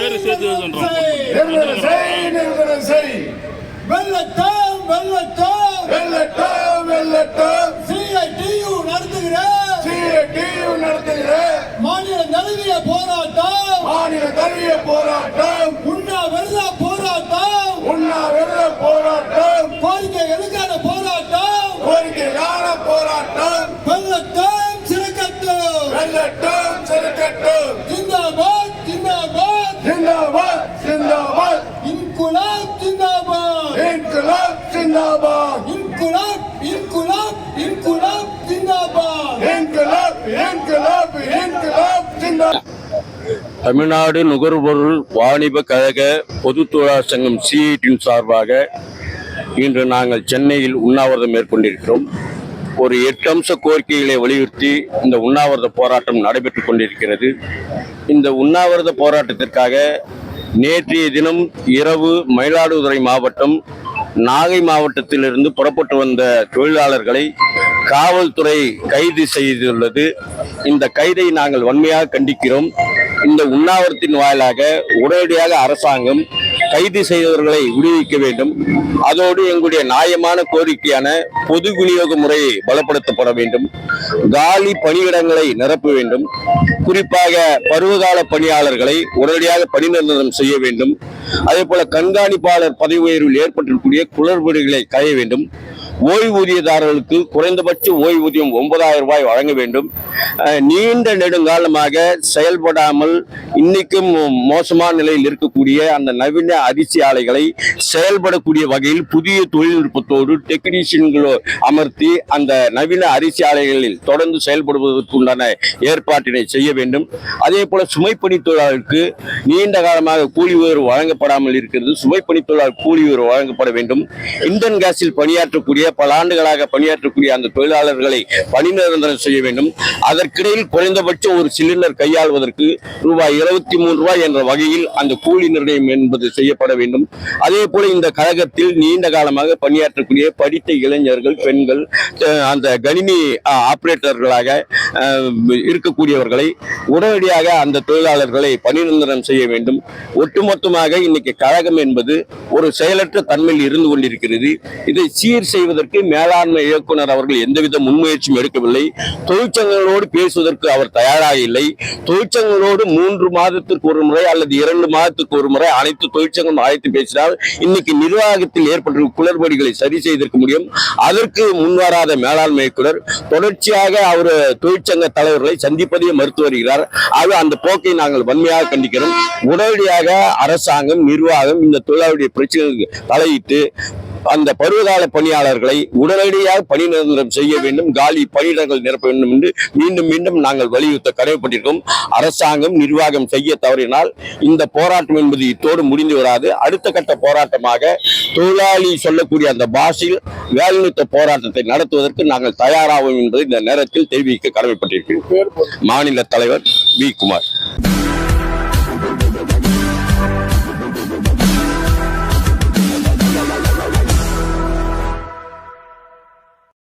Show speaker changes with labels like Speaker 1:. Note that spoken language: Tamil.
Speaker 1: பேரு
Speaker 2: சேர்த்து சொல்றோம்.
Speaker 1: நிர்மல செய்
Speaker 2: நிர்மல செய்
Speaker 1: வெள்ளட்டம்
Speaker 2: வெள்ளட்டம்
Speaker 1: வெள்ளட்டம் வெள்ளட்டம்
Speaker 2: சிஐடியு நடத்துகிற.
Speaker 1: சிஐடியு நடத்துகிற. மாநில தழுவிய
Speaker 2: போராட்டம். மாநில தழுவிய போராட்டம்.
Speaker 3: தமிழ்நாடு நுகர்பொருள் வாணிப கழக பொது தொழிலாளர் சங்கம் சிஐடியின் சார்பாக இன்று நாங்கள் சென்னையில் உண்ணாவிரதம் மேற்கொண்டிருக்கிறோம். ஒரு எட்டு அம்ச கோரிக்கைகளை வலியுறுத்தி இந்த உண்ணாவிரத போராட்டம் நடைபெற்றுக் கொண்டிருக்கிறது. இந்த உண்ணாவிரத போராட்டத்திற்காக நேற்றைய தினம் இரவு மயிலாடுதுறை மாவட்டம் நாகை மாவட்டத்திலிருந்து புறப்பட்டு வந்த தொழிலாளர்களை காவல்துறை கைது செய்துள்ளது. இந்த கைதை நாங்கள் வன்மையாக கண்டிக்கிறோம். இந்த உண்ணாவிரத்தின் வாயிலாக உடனடியாக அரசாங்கம் கைது செய்தவர்களை விடுவிக்க வேண்டும். அதோடு எங்களுடைய நியாயமான கோரிக்கையான பொது விநியோக முறையை பலப்படுத்தப்பட வேண்டும். காலி பணியிடங்களை நிரப்ப வேண்டும். குறிப்பாக பருவகால பணியாளர்களை உடனடியாக பணி நிரந்தரம் செய்ய வேண்டும். அதே போல கண்காணிப்பாளர் பதவி உயர்வில் ஏற்பட்டிருக்கக்கூடிய குளறுபடிகளை களைய வேண்டும். ஓய்வூதியதாரர்களுக்கு குறைந்தபட்ச ஓய்வூதியம் ஒன்பதாயிரம் ரூபாய் வழங்க வேண்டும். நீண்ட நெடுங்காலமாக செயல்படாமல் இன்னைக்கும் மோசமான நிலையில் இருக்கக்கூடிய அந்த நவீன அரிசி ஆலைகளை செயல்படக்கூடிய வகையில் புதிய தொழில்நுட்பத்தோடு டெக்னீஷியன்களோ அமர்த்தி அந்த நவீன அரிசி ஆலைகளில் தொடர்ந்து செயல்படுவதற்கு உண்டான ஏற்பாட்டினை செய்ய வேண்டும். அதே போல சுமைப்பணி தொழிலாளருக்கு நீண்ட காலமாக கூலி உயர்வு வழங்கப்படாமல் இருக்கிறது. சுமைப்பணி தொழிலாளர் கூலி உயர்வு வழங்கப்பட வேண்டும். இந்தன் கேஸில் பணியாற்றக்கூடிய பல ஆண்டுகளாக பணியாற்றக்கூடிய அந்த தொழிலாளர்களை பணி நிரந்தரம் செய்ய வேண்டும். அதற்கிடையில் குறைந்தபட்சம் ஒரு சிலிண்டர் கையாள்வதற்கு ரூபாய் இருபத்தி மூன்று ரூபாய் என்ற வகையில் அந்த கூலி நிர்ணயம் என்பது செய்யப்பட வேண்டும். அதே போல இந்த கழகத்தில் நீண்ட காலமாக பணியாற்றக்கூடிய படித்த இளைஞர்கள் பெண்கள் அந்த கணினி ஆபரேட்டர்களாக இருக்கக்கூடியவர்களை உடனடியாக அந்த தொழிலாளர்களை பணி நிரந்தரம் செய்ய வேண்டும். ஒட்டுமொத்தமாக இன்னைக்கு கழகம் என்பது ஒரு செயலற்ற தன்மையில் இருந்து கொண்டிருக்கிறது. இதை சீர் செய்வதற்கு மேலாண்மை இயக்குனர் அவர்கள் எந்தவித முன்முயற்சியும் எடுக்கவில்லை. தொழிற்சங்கங்களோடு பேசுவதற்கு அவர் தயாராக இல்லை. தொழிற்சங்கங்களோடு மூன்று மாதத்திற்கு ஒரு முறை அல்லது இரண்டு மாதத்துக்கு ஒரு முறை அனைத்து தொழிற்சங்கம் அழைத்து பேசினால் இன்னைக்கு நிர்வாகத்தில் ஏற்பட்ட குளறுபடிகளை சரி செய்திருக்க முடியும். அதற்கு முன்வராத மேலாண்மை இயக்குனர் தொடர்ச்சியாக அவர் தொழிற்சங்க தலைவர்களை சந்திப்பதையே மறுத்து வருகிறார். அது அந்த போக்கை நாங்கள் வன்மையாக கண்டிக்கிறோம். உடனடியாக அரசாங்கம் நிர்வாகம் இந்த தொழிலாளருடைய பிரச்சனைகளுக்கு தலையிட்டு அந்த பருவகால பணியாளர்களை உடனடியாக பணி நிரந்தரம் செய்ய வேண்டும் காலி பணியிடங்கள் நிரப்ப வேண்டும் என்று மீண்டும் மீண்டும் நாங்கள் வலியுறுத்த கடமைப்பட்டிருக்கோம். அரசாங்கம் நிர்வாகம் செய்ய தவறினால் இந்த போராட்டம் என்பது இத்தோடு முடிந்து வராது. அடுத்த கட்ட போராட்டமாக தொழிலாளி சொல்லக்கூடிய அந்த பாஷையில் வேலைநிறுத்த போராட்டத்தை நடத்துவதற்கு நாங்கள் தயாராகும் என்பதை இந்த நேரத்தில் தெரிவிக்க கடமைப்பட்டிருக்கிறோம். மாநில தலைவர் வி. குமார்.